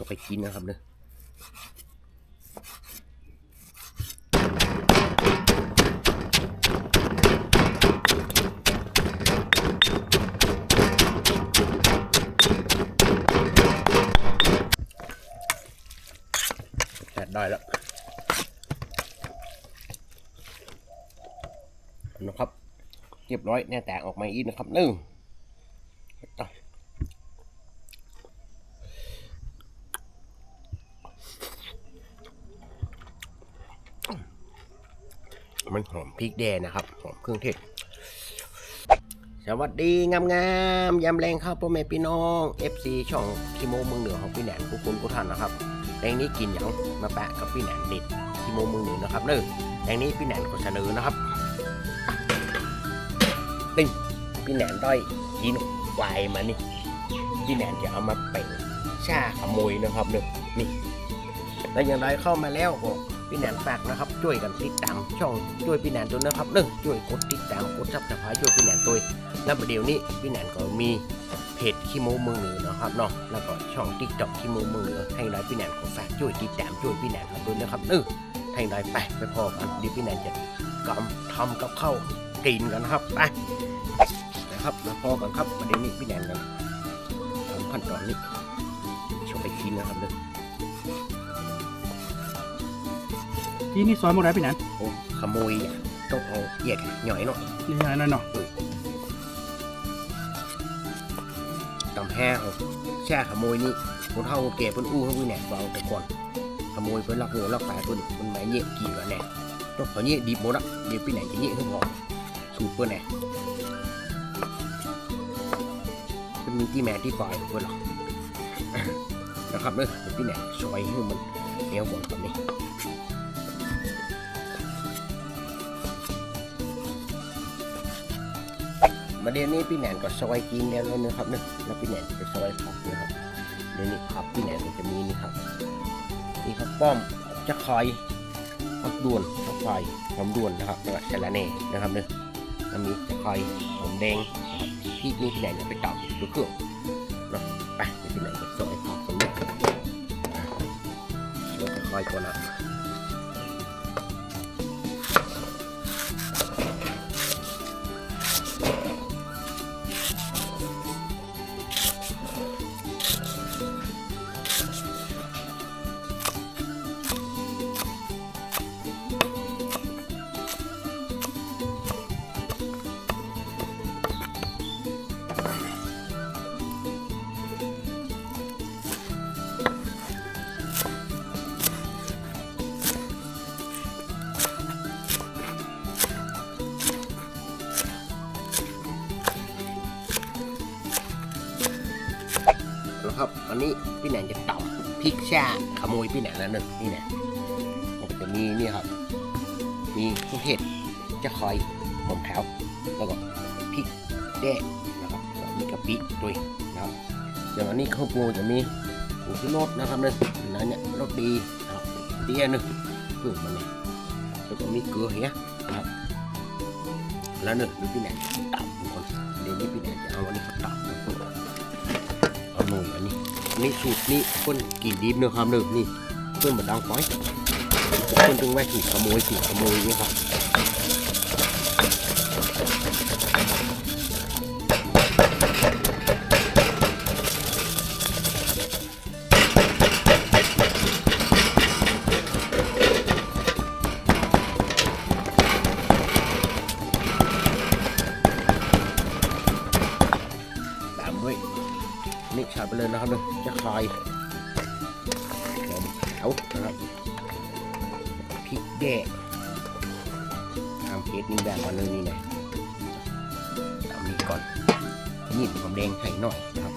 ชกไปกินนะครับเนะแดดได้แล้วนะครับ เรียบร้อยแน่แตกออกมาอีกนะครับหนึ่ง มันหอมพริกแดงนะครับ หอมเครื่องเทศ สวัสดีงามๆยำแรงข้าวพ่อแม่พี่น้อง FC ช่องคิโมเมืองเหนือของพี่แหนนกุคุณกุทันนะครับแรงนี้กินอย่างมาแปะกับพี่แหนนเด็ดคิโมเมืองเหนือนะครับเนอะแรงนี้พี่แหนนก็เสนอนะครับนี่พี่แหนนด้อยกินวายมานี่พี่แหนนจะเอามาเป็นชาขโมยนะครับเนอะนี่แล้วอย่างไรเข้ามาแล้วก็พี่แหนนฝากนะครับ ช่วยกันติดตามช่องช่วยพี่แนนตัวนะครับหนึ่งช่วยกดติดตามกดซับสไครต์ช่วยพี่แนนตัวแล้วประเดี๋ยวนี้พี่แนนก็มีเพจขี้โมเมืองเหนือนะครับเนาะแล้วก็ช่องติ๊กต็อกขี้โมเมืองเหนือให้ไรพี่แนนก็ฝากช่วยติดตามช่วยพี่แนนครับด้วยนะครับหนึ่งให้ไรไปไปพอกันเดี๋ยวพี่แนนจะกำทำกับข้าวกินกันนะครับไปนะครับมาพอกันครับประเดี๋ยวนี้พี่แนนกันทำขั้นตอนนี้ช่วยไปกินนะครับเนอะที่นี่ซอยหมดแล้วพี่นันโอ้ขโมยอะต้องเอาเหยียดหน่อยหน่อยนี่ไงนั่นเนาะตำแห้เอาแช่ขโมยนี่คนเท่าเก็บเพิ่นอู้เขาเพิ่นแหน่ฟังแต่ก่อนขโมยเพิ่นลักหัวลักแปเพิ่นเพิ่นหมายเหยียดกี่กันแน่ต้องขอเหยียดดีหมดอะเดี๋ยวไปไหนจะเหยียดให้พอสูตรเพิ่นแหน่เพิ่นมีที่แม่ที่ปล่อยเพิ่นหรอกนะครับเด้อเดี๋ยวพี่แหน่ซอยให้มันเอวก่อนครับนี่ มาเดี๋ยวนี้พี่แหนนก็ซอยกินแล้วนะครับเนอแล้วพี่แหนนจะไปซอยผักนะครับเดี๋ยวนี้ผักพี่แหนนมันจะมีนี่ครับนี่ครับป้อมจะคอยผักด่วนผักไฟหอมด่วนนะครับแล้วก็สะระแหน่นะครับเนอะแล้วมีจะคอยหอมแดงนะครับพี่นี่พี่แหนนจะไปตำดูเครื่องเนาะไปเดี๋ยวพี่แหนนจะซอยผักตรงนี้แล้วจะคอยก่อนนะ พี่แหนนจะตำพริกชาขโมยพี่แหนนแล้วหนึ่งนี่แหละมันก็จะมีนี่ครับ มีเครื่องเทศจะคอยหอมขาวแล้วก็พริกแดงนะครับแล้วมีกะปิด้วยนะครับอย่างอันนี้ข้าวปูจะมีผงชูรสนะครับเนี่ยนั้นเนี่ยรสดีนะครับเตี้ยหนึ่งเพิ่มมาเนี่ยแล้วก็มีเกลือเฮียนะครับแล้วหนึ่งพี่แหนนตำทุกคนเดี๋ยวนี้พี่แหนนจะเอาอันนี้เขาตำนะ ทุกคนเอาหน่อยอันนี้นี่สูตรนี้เพิ่นกินดีเนื้อครับเนื้อนี่เพิ่นบดดังป้อยคนจึงไม่ถูกขโมยถูกขโมยนี่ครับ นี่ใส่ไปเลยนะครับนื้อจะคายหอมขาวนะครับพริกแดงทำเพชรนี่แบบวันนึงนี่นะตามนี้ก่อนนี่หอมแดงไข่หน่อยนะครับ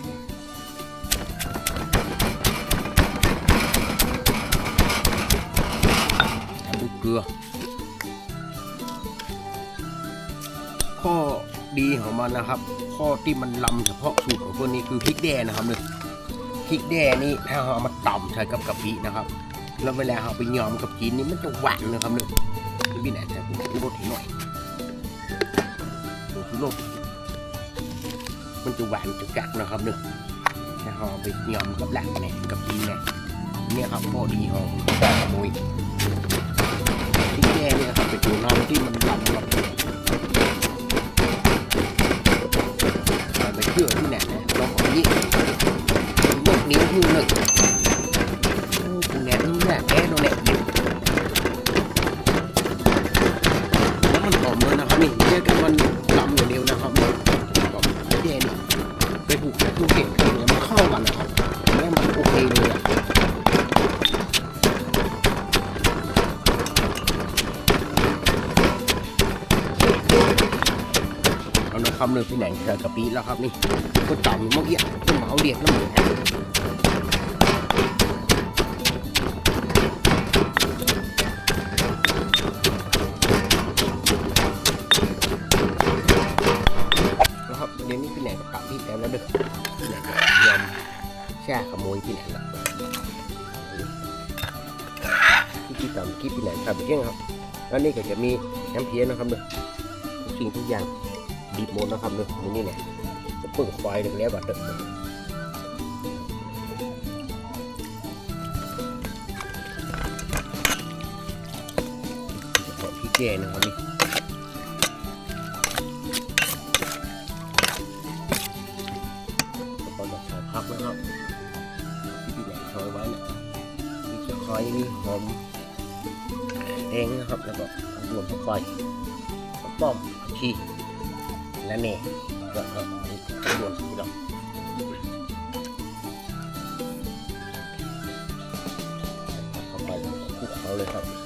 ตามด้วยเกลือข้อ ดีของมันนะครับ ข้อที่มันลำเฉพาะสูตรของพวกนี้คือพริกแดงนะครับเนี่ยพริกแดงนี่ถ้าเราเอามาต่ำใส่กับกะปินะครับ แล้วเวลาเราไปยอมกับกินนี่มันจะหวานนะครับเนี่ยพี่ไหนแต่ผมชูรสหน่อยผมชูรสมันจะหวานจะกัดนะครับเนี่ยแล้วเราไปยำกับแหลกเนี่ยกับจีนเนี่ยเนี่ยครับพอดีหอมขโมยพริกแกงเนี่ยครับเป็นตัวน้องที่มันลำกับ ชื่อที่ไหนลองเอายี่ยกนิ้วมือหนึ่งโอ้คุณแหนมแหนแกโดนแหนมอดแล้วมันหอมเลยนะครับนี่เรียกกันมันลำอย่างเดียวนะครับนี่ก็พริกแกงนี่ไปผูกกับทุกเก่งำคำเลยพี่หน่งใส่กะปิแล้วครับนี่ก็ต่ำเมื่อกี้ต้นเหมาเรียกน้ำเหมือนะครับเดี๋ยวนี้พี่แหน่งก็ปรับที่แล้วแล้วเด้อพี่แหน่งยอมแช่ขโมยพี่แหน่งละที่ที่ต่ำที่พี่แหน่งทำไปเที่ยงครับแล้วนี่ก็จะมีน้ำเพี้ยนะครับเด้อทุกสิ่งทุกอย่าง บีบมดนะครับเนอะมือนี่แหละจะเปิดไฟถึงแล้วบัดเด้อขอพี่แกนะครับนี่แล้วก็ดอกชายพักนะครับที่พี่แหลงชอยไว้เนี่ยมีจะคอยมีหอมแดงนะครับแล้วก็รวมผักไฟผักป้อมผั กชีและเน่ก็ก็ดวนพี่น้อกเข้าไปคลุกเขาเลยครับ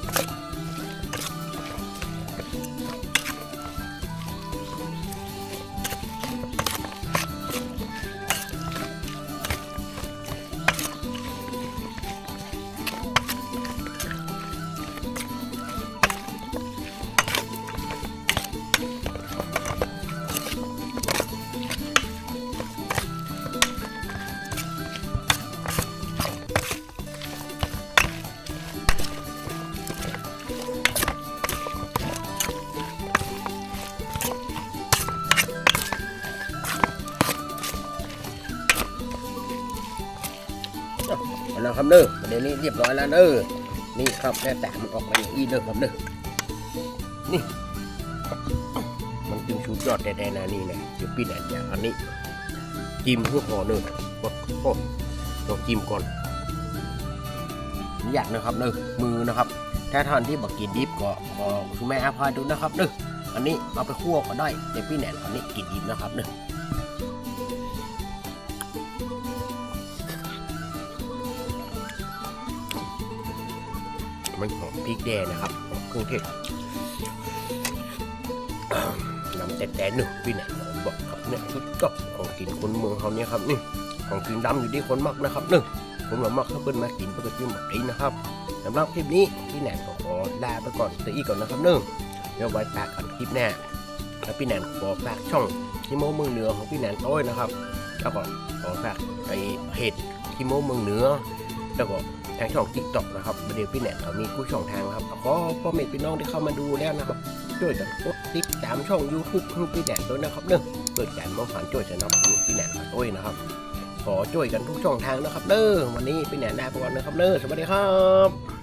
เอาละครับเด้อประเดี๋ยวนี้เรียบร้อยแล้วเด้อนี่ครับแค่แต่มันออกมาอย่างนี้เด้อครับเด้อนี่ มันจึงชุดยอดแท้ๆนะนี่นะเดี๋ยวพี่แหนนจะอันนี้จิ้มเพื่อพอเนื้อกดโอ้ลองจิ้มก่อนอยากนะครับเด้อมือนะครับ ถ้าท่านที่บอกกินดิบก็ขอคุณแม่อภัยดูนะครับเด้ออันนี้เอาไปคั่วก็ได้แต่พี่แหนนอันนี้กินดิบนะครับเด้อ มันหอมพริกแดงนะครับหอมเครื่องเทศอ่านำแต่แต่หนึ่งพี่เนี่ยผมบอกครับเนี่ยชุดจบของกินคนเมืองเขาเนี่ยครับนี่ของกินดำอยู่ที่คนมักนะครับหนึ่งผมว่ามักถ้าเปิ้นมากินเปิ้นก็จิ้มแบบนี้นะครับสำหรับคลิปนี้พี่แหนนขอลาไปก่อนต่อีกก่อนนะครับหนึ่งเดี๋ยวไว้ปากกันคลิปหน้าแล้วพี่แหนนขอฝากช่องคิโมเมืองเหนือของพี่แหนนโต้ยนะครับแล้วก็ขอฝากไอเพจคิโมเมืองเหนือแล้วก็ ทางช่องทิกตอกนะครับเดี๋ยวพี่แนนเขามีกู้ช่องทางครับขอพ่อแม่พี่น้องที่เข้ามาดูแล้วนะครับช่วยกันกดติดตามช่อง YouTube ครูพี่แนนด้วยนะครับเนอะเปิดการมองผ่านช่วยสนับสนุนพี่แนนครับด้วยนะครับ ขอช่วยกันทุกช่องทางนะครับเนอะวันนี้พี่แนนนลาไปก่อนนะครับเนอะสวัสดีครับ